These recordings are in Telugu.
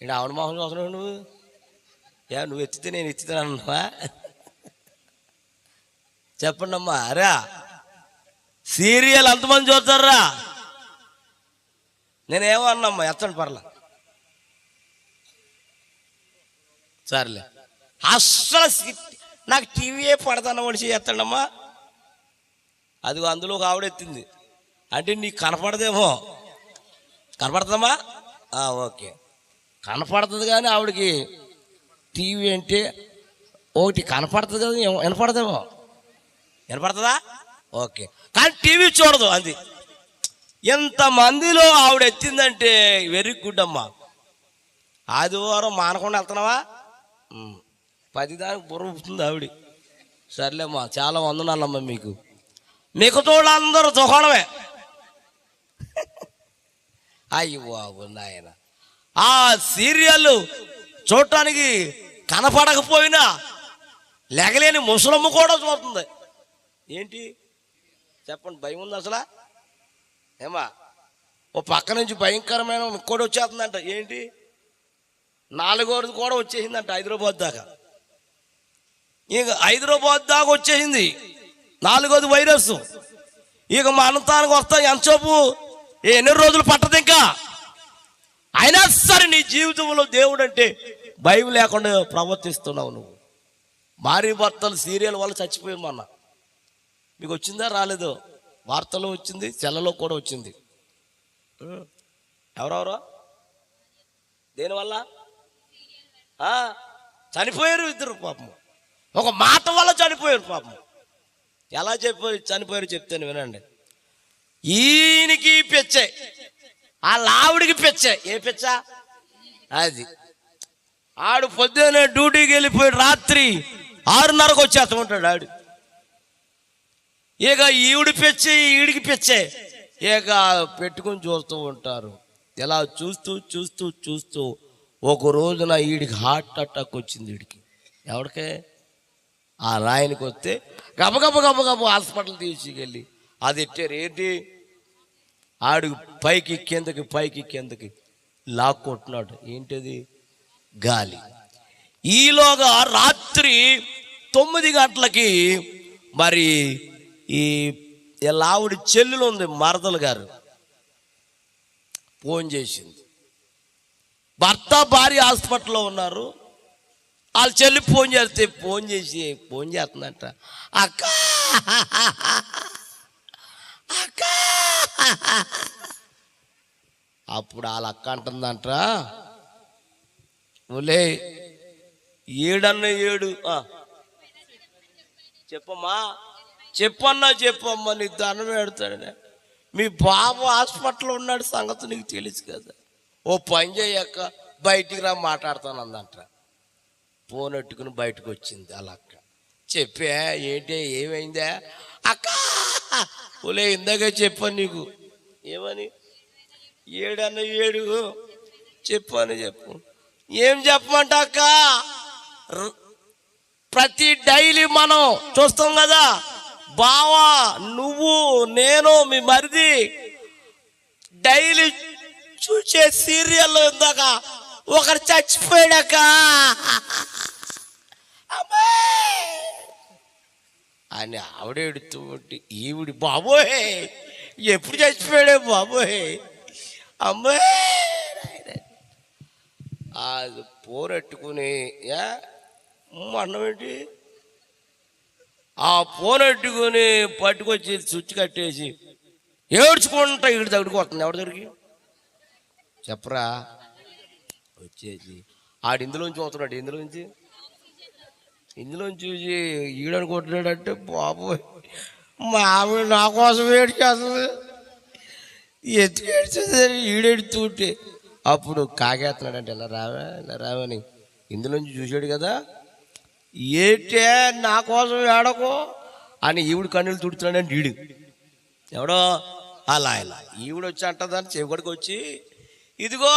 ఇక్కడ ఆవిడ మొహం చూస్తున్నావు నువ్వు? యా నువ్వు ఎత్తితే నేను ఎత్తుతాను అన్నావా? చెప్పండి అమ్మా అరా సీరియల్ అంతమంది చూస్తారా? నేనేమో అన్నమ్మా ఎత్తండి పర్లా. సర్లే. అస్సలు నాకు టీవీయే పడతాను మనిషి ఎత్తండమ్మా. అది అందులో ఒక ఆవిడ ఎత్తింది. అంటే నీకు కనపడదేమో. కనపడుతుందమ్మా? ఓకే. కనపడుతుంది కానీ ఆవిడకి టీవీ అంటే ఒకటి కనపడుతుంది కదా వినపడదేమో. వినపడుతుందా? ఓకే. కానీ టీవీ చూడదు అది. ఎంతమందిలో ఆవిడ ఎత్తిందంటే వెరీ గుడ్ అమ్మా. ఆదివారం మానకుండా వెళ్తున్నావా? పది దానికి బుర్ర పుట్టింది ఆవిడ. సర్లేమ్మా చాలా వందనాలమ్మా మీకు. మిగతా వాళ్ళందరూ దుకాణమే అయ్యి బాబు నాయన. ఆ సీరియల్ చూడటానికి కనపడకపోయినా లెగలేని ముసలమ్మ కూడా చూస్తుంది. ఏంటి? చెప్పండి భయం ఉంది అసలు? ఏమా? ఓ పక్క నుంచి భయంకరమైన ఇంకోటి వచ్చేస్తుందంట. ఏంటి? నాలుగోది కూడా వచ్చేసిందంట హైదరాబాద్ దాకా. ఇక హైదరాబాద్ దాకా వచ్చేసింది. నాలుగోది వైరస్ ఇక మన తానికి వస్తా ఎంతసేపు? ఎన్ని రోజులు పట్టదు ఇంకా? అయినా సరే నీ జీవితంలో దేవుడు అంటే భయం లేకుండా ప్రవర్తిస్తున్నావు నువ్వు. భారీ భర్తలు సీరియల్ వల్ల చచ్చిపోయాం మొన్న. మీకు వచ్చిందా రాలేదు? వార్తలో వచ్చింది చెల్లలో కూడా వచ్చింది. ఎవరెవరో? దేనివల్ల? చనిపోయారు ఇద్దరు పాపం ఒక మాట వల్ల చనిపోయారు పాపం ఎలా చెప్పారు చనిపోయారు చెప్తాను వినండి. ఈయనకి పెచ్చే. ఆ లావుడికి పెచ్చే. ఏ పిచ్చ? అది. ఆడు పొద్దున్నే డ్యూటీకి వెళ్ళిపోయి రాత్రి ఆరున్నరకు వచ్చేస్తూ ఉంటాడు ఆడు. ఇక ఈవిడి పెచ్చే ఈడికి పెచ్చే. ఇక పెట్టుకుని చూస్తూ ఉంటారు. ఇలా చూస్తూ చూస్తూ చూస్తూ ఒక రోజున ఈడికి హార్ట్ అటాక్ వచ్చింది వీడికి ఎవడికే? ఆ రాయనికి వస్తే గబగబ గబగబ హాస్పిటల్ తీసుకెళ్ళి అది ఎట్టారు? ఏంటి? ఆడు పైకి కిందకి పైకి కిందకి లాక్కొట్టున్నాడు. ఏంటిది? గాలి. ఈలోగా రాత్రి తొమ్మిది గంటలకి మరి ఈ ఆవిడ చెల్లెలు ఉంది మరదలు గారు. ఫోన్ చేసింది. భర్త భార్య హాస్పిటల్లో ఉన్నారు. వాళ్ళ చెల్లి ఫోన్ చేస్తే ఫోన్ చేసి ఫోన్ చేస్తుందంట. అక్క! అక్క! అప్పుడు వాళ్ళ అక్క అంటుందంట ఒలే ఏడన్న ఏడు చెప్పమ్మా చెప్పన్నా చెప్పమ్మా నీకు దండం పెడతాడు మీ బాబు హాస్పిటల్లో ఉన్నాడు సంగతి నీకు తెలుసు కదా. ఓ పని చేయక్క బయటికి రా మాట్లాడతాను అందంట ఫోన్ ఎట్టుకుని బయటకు వచ్చింది అలా అక్క చెప్పే ఏంటి ఏమైందా? అక్క! ఓలే ఇందాక చెప్పాను నీకు. ఏమని? ఏడన్న ఏడు. చెప్పాను చెప్పు. ఏం చెప్పమంట అక్క? ప్రతి డైలీ మనం చూస్తాం కదా బావా నువ్వు నేను మీ మరిది డైలీ చూసే సీరియల్లో ఇందాక ఒకరు చచ్చిపోయాడక అని ఆవిడ ఉంటే ఈవిడి బాబోయ్ ఎప్పుడు చచ్చిపోయాడే బాబోయ్? అమ్మాయి అది పోరట్టుకుని ఏ ఆ పోనట్టుకుని పట్టుకొచ్చి స్విచ్ కట్టేసి ఏడ్చుకుంటా ఇడి దగ్గరికి వస్తుంది. ఎవరి దగ్గరికి? చెప్పరా? వచ్చేసి ఆడిందులోంచి వస్తున్నాడు ఇందులోంచి? ఇందులోంచి చూసి ఈడనుకుంటున్నాడంటే బాబోయ్ మా ఆవిడ నా కోసం వేడి చేస్తుంది. ఎత్తుకు ఏడ్చేసరి ఈడెడుతుంటే అప్పుడు కాకేస్తున్నాడంటే ఇలా రావా ఇలా రావని ఇందులోంచి చూశాడు కదా ఏటే నా కోసం ఏడకో? అని ఈవిడ కన్నులు తుడుతున్నాడని ఈడు. ఎవడో? అలా ఇలా ఈవిడ వచ్చి అంటదని చెవికడికి వచ్చి ఇదిగో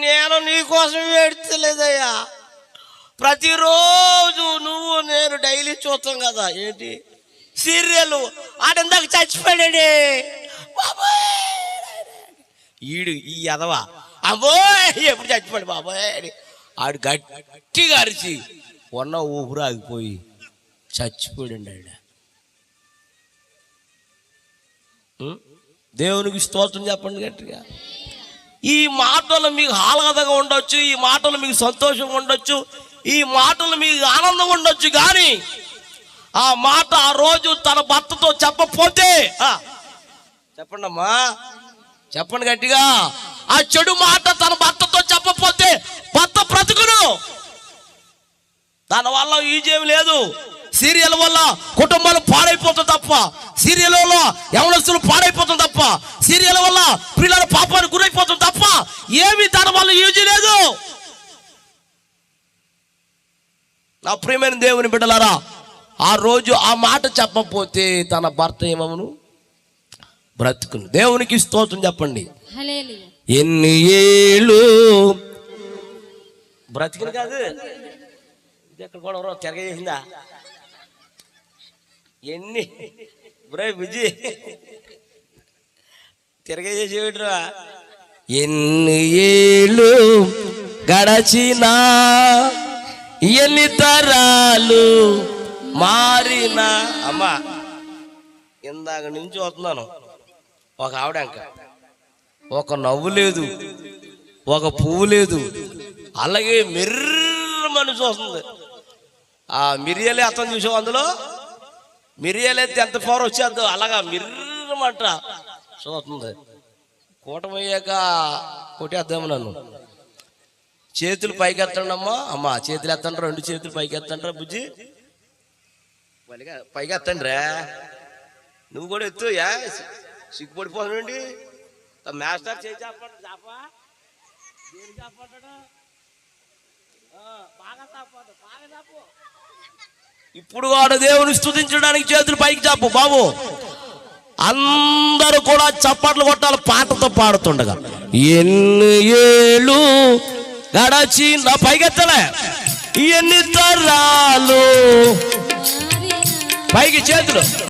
నేను నీ కోసం ఏడ్చలేదయ్యా ప్రతిరోజు నువ్వు నేను డైలీ చూస్తాం కదా ఏంటి? సీరియల్. ఆడందాక చచ్చిపోయాడే. బాబాయ్! ఈడు ఈ అదవా అబ్బోయ్! ఎప్పుడు చచ్చిపోయాడు బాబోయ్ ఆడు గట్టిగా అరిచి ఉన్న ఊపిరి ఆగిపోయి చచ్చిపోయాడండి ఆవిడ దేవునికి స్తోత్రం చెప్పండి గట్టిగా. ఈ మాటలు మీకు ఆహ్లాదంగా ఉండొచ్చు ఈ మాటలు మీకు సంతోషంగా ఉండొచ్చు ఈ మాటలు మీకు ఆనందం ఉండొచ్చు కానీ ఆ మాట ఆ రోజు తన భర్తతో చెప్పపోతే చెప్పండి అమ్మా చెప్పండి గట్టిగా. ఆ చెడు మాట తన భర్తతో చెప్పపోతే భర్త బ్రతుకును. దానివల్ల ఈజేమి లేదు. సీరియల్ వల్ల కుటుంబాలు పాడైపోతుంది తప్ప సీరియల్ వల్ల యవనస్తులు పాడైపోతుంది తప్ప సీరియల్ వల్ల పిల్లల పాపానికి గురైపోతుంది తప్ప ఏమి దాని వల్ల యూజ్ లేదు. నా ప్రియమైన దేవుని బిడ్డలారా ఆ రోజు ఆ మాట చెప్పకపోతే తన భర్త ఏమవును? బ్రతుకును. దేవునికి స్తోత్రం చెప్పండి. ఎన్ని ఏళ్ళు బ్రతికిన కాదు. కూడా ఎవరో తిరగేసిందా ఎన్ని? బ్రే బుజ్జి తిరగేసేవిడ్రా ఎన్ని ఏళ్ళు గడచినా ఎన్ని తరాలు మారినా అమ్మా ఇందాక నుంచి వస్తున్నాను. ఒక ఆవిడ ఇంకా ఒక నవ్వు లేదు ఒక పువ్వు లేదు. అలాగే మిర్రమని చూస్తుంది ఆ మిరియాలే అర్థం చూసావు అందులో? మిరియాలైతే ఎంత పవర్ వచ్చేద్దో అలాగా మిర్రమంట చూస్తుంది కూటమయ్యాక కొట్టేద్దాము నన్ను. చేతులు పైకి ఎత్తండి అమ్మా అమ్మా చేతులు ఎత్తండి రెండు చేతులు పైకి ఎత్తండి బుజ్జి. మళ్ళీగా పైకి ఎత్తండి రా. నువ్వు కూడా ఎత్తు యా. మాస్టర్ చేయి చెప్పండి చాపా. ఇప్పుడు వాడు దేవుని స్తుతించడానికి చేతులు పైకి చాపు బాబు. అందరూ కూడా చప్పట్లు కొట్టాలి పాటతో పాడుతుండగా. ఎన్ని ఏళ్ళు గడచి నా పైకెత్తలే. ఎన్ని తరాలు. పైకి చేతులు.